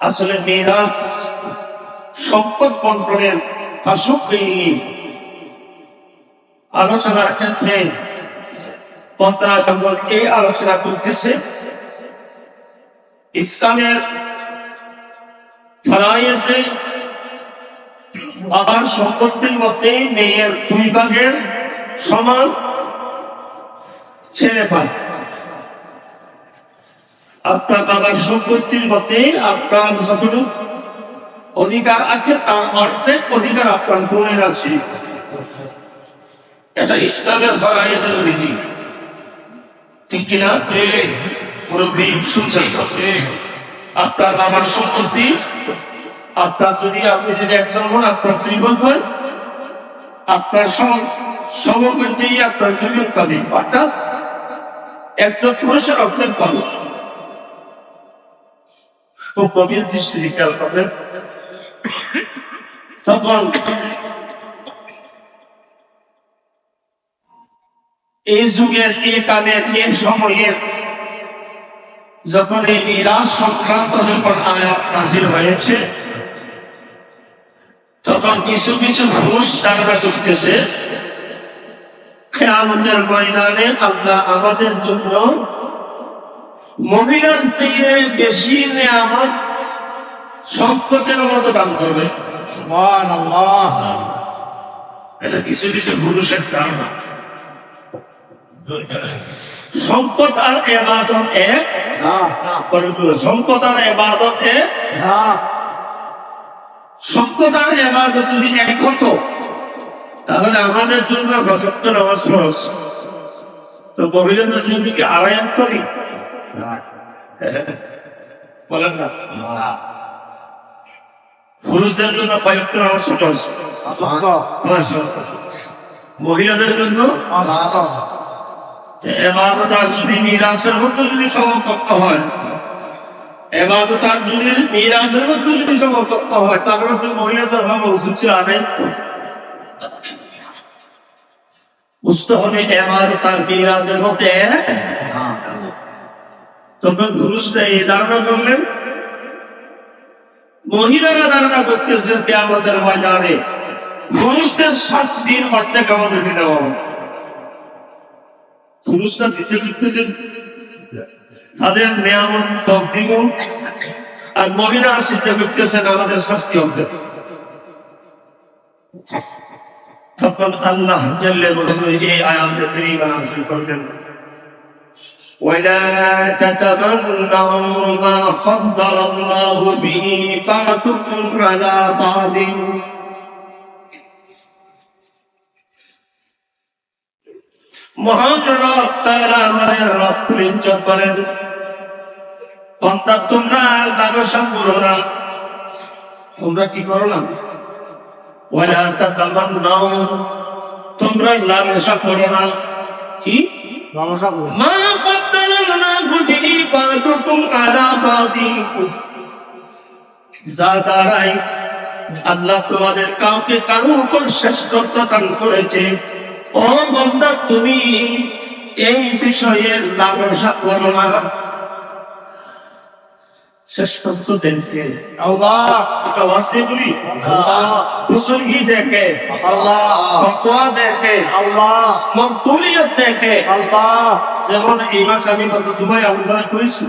আসলে সম্পদ বন্টনের আলোচনার ক্ষেত্রে এই আলোচনা করতেছে। ইসলামের ফরাইয়েছে আবার সম্পত্তির মধ্যে মেয়ের দুই ভাগের সমান ছেড়ে পায়। আপনার বাবার সম্পত্তির মতে আপনার যতটুকু অধিকার আছে, তার অর্ধেক অধিকার আপনার বোনের আছে। এটা ইসলামের ফরাইসের রীতি ঠিক কিনা মুরব্বী, শুনছেন? আপনার বাবার সম্পত্তি, আপনার যদি আপনি যদি একজন হন, আপনার দুই বোন হয়, আপনার সম- সমপন্থী আপনার দুজন পাবে। অর্থাৎ একজন পুরুষের অর্ধেক পাবে। তখন এই যুগের, এই কালের, এই সময়ের যখন এই মিরাজ সংক্রান্ত যখন আয়াত নাজিল হয়েছে, তখন কিছু কিছু পুরুষ তারা করতেছে খেয়ামতের ময়দানে আল্লাহ আমাদের জন্য মহিলার চেয়ে বেশি নেয়ামত সম্পদের মতো দান করবে। এটা কিছু কিছু পুরুষের ধারণা সম্পদ আর এবাদত এক। সম্পদ আর এবাদত এক। সম্পদ আর এবাদত যদি এক হতো তাহলে আমাদের জন্য বসন্ত নামাজ ফরজ। তো মহিলাদের জন্য কি আড়াই করি বলেন না। পুরুষদের জন্য কয়েকটা মহিলাদের জন্য? এবাদত আর যদি মিরাজের মধ্যে যদি সমকক্ষ হয় এবাদত আর যদি মিরাজের মধ্যে যদি সমকক্ষ হয় তাহলে তো মহিলাদের ভাবা উচিত ছিল আবেগ বুঝতে হবে এবাদত আর মিরাজের মধ্যে। তখন পুরুষরা এই ধারণা করলেন, মহিলারা ধারণা করতেছেন কে আমাদের ময়দানে পুরুষদের শাস্তির অর্ধেক আমাদেরকে দেওয়া হবে পুরুষরা দিতে করতেছেন, তাদের নিয়ামত তকদিব আর মহিলারা চিন্তা করতেছেন আমাদের শাস্তি অর্ধেক তখন আল্লাহ এই আয়াতে কারীমা নাযিল করলেন ولا تتمنوا ما فضل الله به بعضكم على بعض মহান রব তারা আমাদের রব ইজ্জত করেন অর্থাৎ তোমরা ব্যবসা করো না তোমরা কি করো না ওয়ালা তাতামান্নাও তোমরা লালসা করো না কি নমস্কার করুন। মা যা দ্বারাই আল্লাহ তোমাদের কাউকে কারও উপর শ্রেষ্ঠত্ব দান করেছে। ও বন্দা, তুমি এই বিষয়ে লালসা করো না। এই মাসে আমি গত সময় আলোচনা করেছি।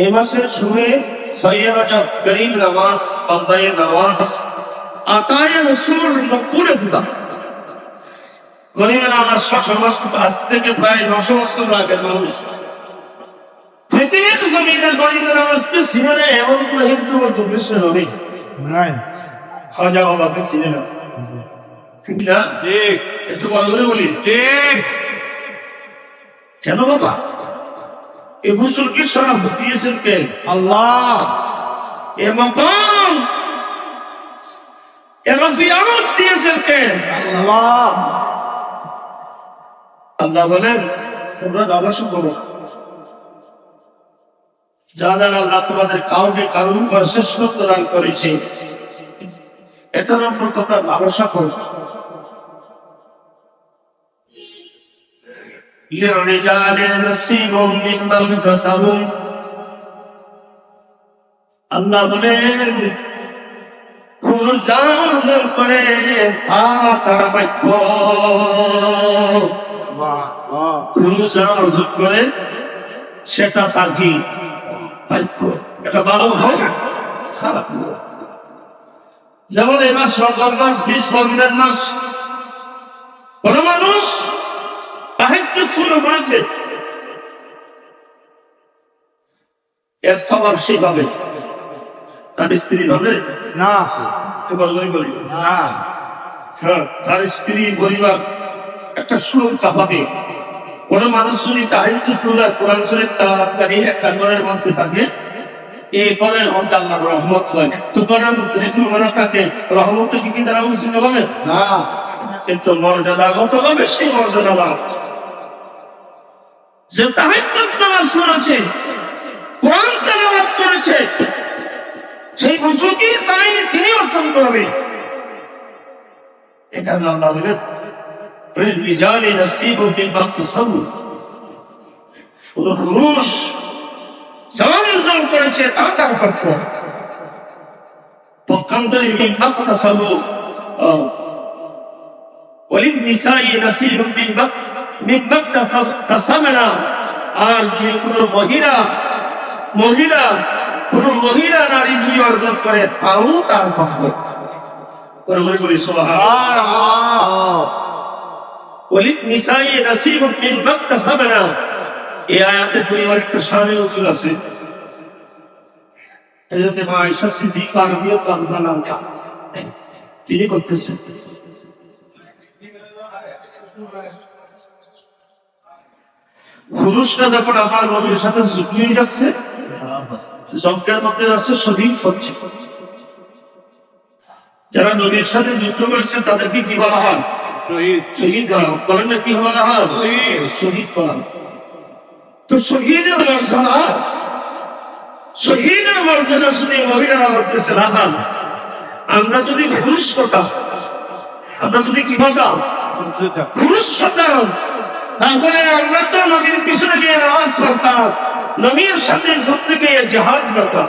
এই মাসের শুরুয়ে সৈয়দ রজব, গরিব নামাজ পান্দায় নামাজ, আকায় রসুল নকুলে ফুটা গরিব নামাজ সমাজ আজ থেকে প্রায় নশো বছর আগের মানুষ। পৃথিবীর এমন কোনো হিন্দু নবী খাজা বাবাকে না একটু বলি। বাবা? এ বুজুর্গকে শরাফ দিয়েছেন কে? আল্লাহ। এ মকাম এ রফিয়ামত দিয়েছেন কে? আল্লাহ। আল্লাহ বলেন তোমরা নামাজ করো। যাদের আল্লাহ তোমাদের কাউকে কারুর বা শ্রেষ্ঠত্ব দান করেছে এটার উপর তোমরা ভরসা করো আল্লাহ বলেন করে করে সেটা তাকি কি বাক্য এটা ভালো খারাপ। যেমন এই মাস রমজান মাস বিশ মাস। কোন মানুষ শুরু এর স্বভাব সেভাবে তার স্ত্রী হবে না। এবার বলি। না। হ্যাঁ, তার স্ত্রী পরিবার একটা সুরক্ষা পাবে। কোন মানুষ যদি তাহিত্য চুলা কোরআন শরীফ তাড়াতাড়ি একটা ঘরের মধ্যে থাকে এই ঘরের মধ্যে আল্লাহ রহমত হয়। মধ্যে যদি মনে থাকে রহমত কি তারা উচিত হবে না। কিন্তু মর্যাদাগত ভাবে সেই মর্যাদা লাভ। যে তাহিত্য নামাজ করেছে কোরআন তেলাওয়াত করেছে সেই বুঝুকি তাই তিনি অর্জন করবে। এখানে আল্লাহ বলেন للرجال نصيب مما اكتسبوا কোন পুরুষ জঞ্জল করেছে তা তার প্রাপ্য পক্ষান্তরে মিম্মা اكتسبوا আহ, وللنساء نصيب مما مما اكتسب- اكتسبنا আর যদি কোনো মহিলা মহিলা কোন মহিলা নারী যদি অর্জন করে তাও তার পক্ষ করে বলি বলি তিনি করতেছেন। পুরুষরা যখন আমার রবির সাথে জুগিয়ে যাচ্ছে, যজ্ঞের মধ্যে যাচ্ছে, সঠিক হচ্ছে। যারা নদীর সাথে যুদ্ধ করছে, তাদেরকে কি বলা হয়? শহীদ শহীদ বলা। বলেন না কি বলা হয় শহীদ বলা। তো শহীদের মর্যাদা শহীদের মর্যাদা শুনে মহিলারা করতেছে রাহান আমরা যদি পুরুষ হতাম আমরা যদি কি হতাম পুরুষ হতাম তাহলে আমরা তো নবীর পিছনে গিয়ে নামাজ পড়তাম নবীর সাথে যুদ্ধ গিয়ে জেহাদ করতাম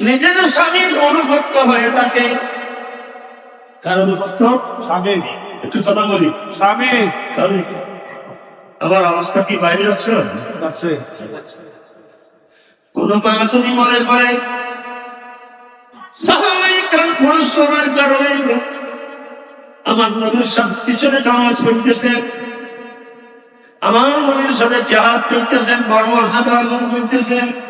নিজের স্বামীর অনুগত্য হয়ে থাকে অনুগত্য? স্বামী। একটু কথা বলি। আমার অবস্থা কি বাইরে যাচ্ছে? কোন মনে করে আমার নবীর সাথে পিছনে নামাজ পড়তেছে। আমার নবীর সাথে জাহাজ করতেছেন বড় মর্যাদা অর্জন করতেছেন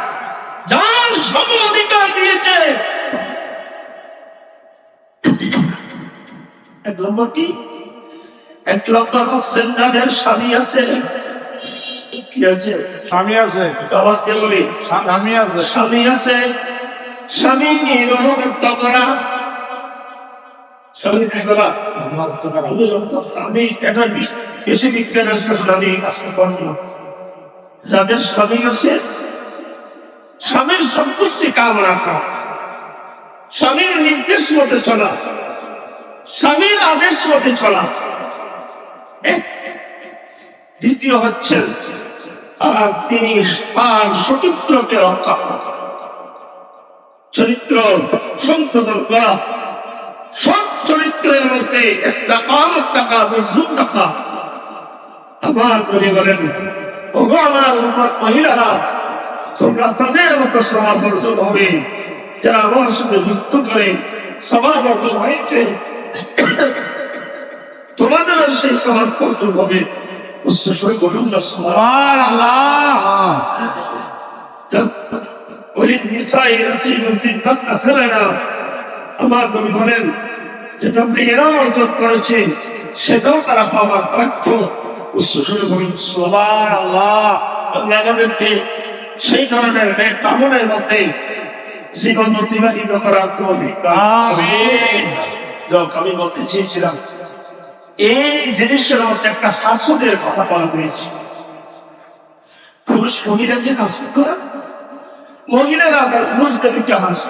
যার সব অধিকার দিয়েছে এক নম্বর কি? এক নম্বর হচ্ছেন যাদের স্বামী আছে। কি আছে? স্বামী আছে। আওয়াজ দিয়ে বলি। স্বামী আছে। স্বামী আছে। স্বামী অনুগত্য করা। স্বামী করা। আমি এটা বেশি বিজ্ঞানের সাথে আমি আজকে করব না। যাদের স্বামী আছে স্বামীর সন্তুষ্টি কামনা করা। স্বামীর নির্দেশ মতে চলা। স্বামীর আদেশ মতে চলা। দ্বিতীয় হচ্ছে, আর তিনি তার সচিত্রকে রক্ষা চরিত্র সংশোধন করা। সব চরিত্রের মধ্যে টাকা মজলুম টাকা। আবার করে বলেন উন্মত মহিলারা তোমরা তাদের মতো সমাজ অর্জন হবে। যারা আমার সঙ্গে যুক্ত করে সমাজ অর্জন হয়েছে, তোমাদের সেই সমাজ অর্জন হবে। না আমার বলেন, যেটা অর্জন সেটাও তারা পাওয়ার পাঠ্য সেই ধরনের ন্যাক কামনের মধ্যে জীবন অতিবাহিত করার তৌফিক যাক আমি বলতে চেয়েছিলাম এই জিনিসের মধ্যে একটা হাসুদের কথা বলা হয়েছে। পুরুষ মহিলাকে হাসুদ করা মহিলারা আবার পুরুষদেরকে হাসে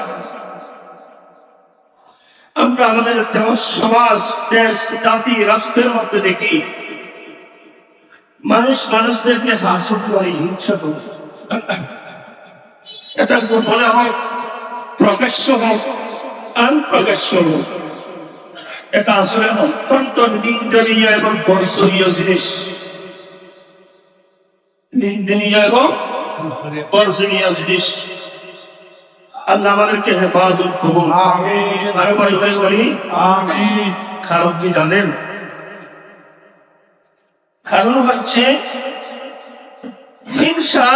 আমরা আমাদের সমাজ দেশ জাতি রাষ্ট্রের মধ্যে দেখি মানুষ মানুষদেরকে হাসুদ করে হিংসা করে এটা বলে হয় প্রকাশ্য হোক আনপ্রকাশ্য হোক এটা আসলে অত্যন্ত নিন্দনীয় এবং বর্ষণীয় জিনিস। নিন্দনীয় এবং বর্ষণীয় জিনিস। আল্লাহ আমাদেরকে হেফাজত করুন। আরও বলি বলি বলি। কারণ কি জানেন? কারণ হচ্ছে হিংসা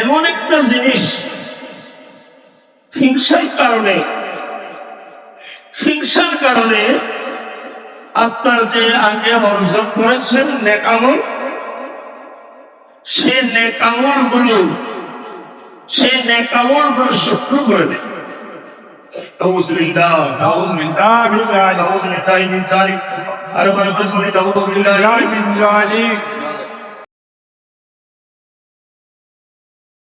এমন একটা জিনিস, হিংসার কারণে হিংসার কারণে আপনার যে আগে অর্জন করেছেন নেকামল সে নেকামলগুলো সে নেকামলগুলো শত্রু করে দেয়। আরে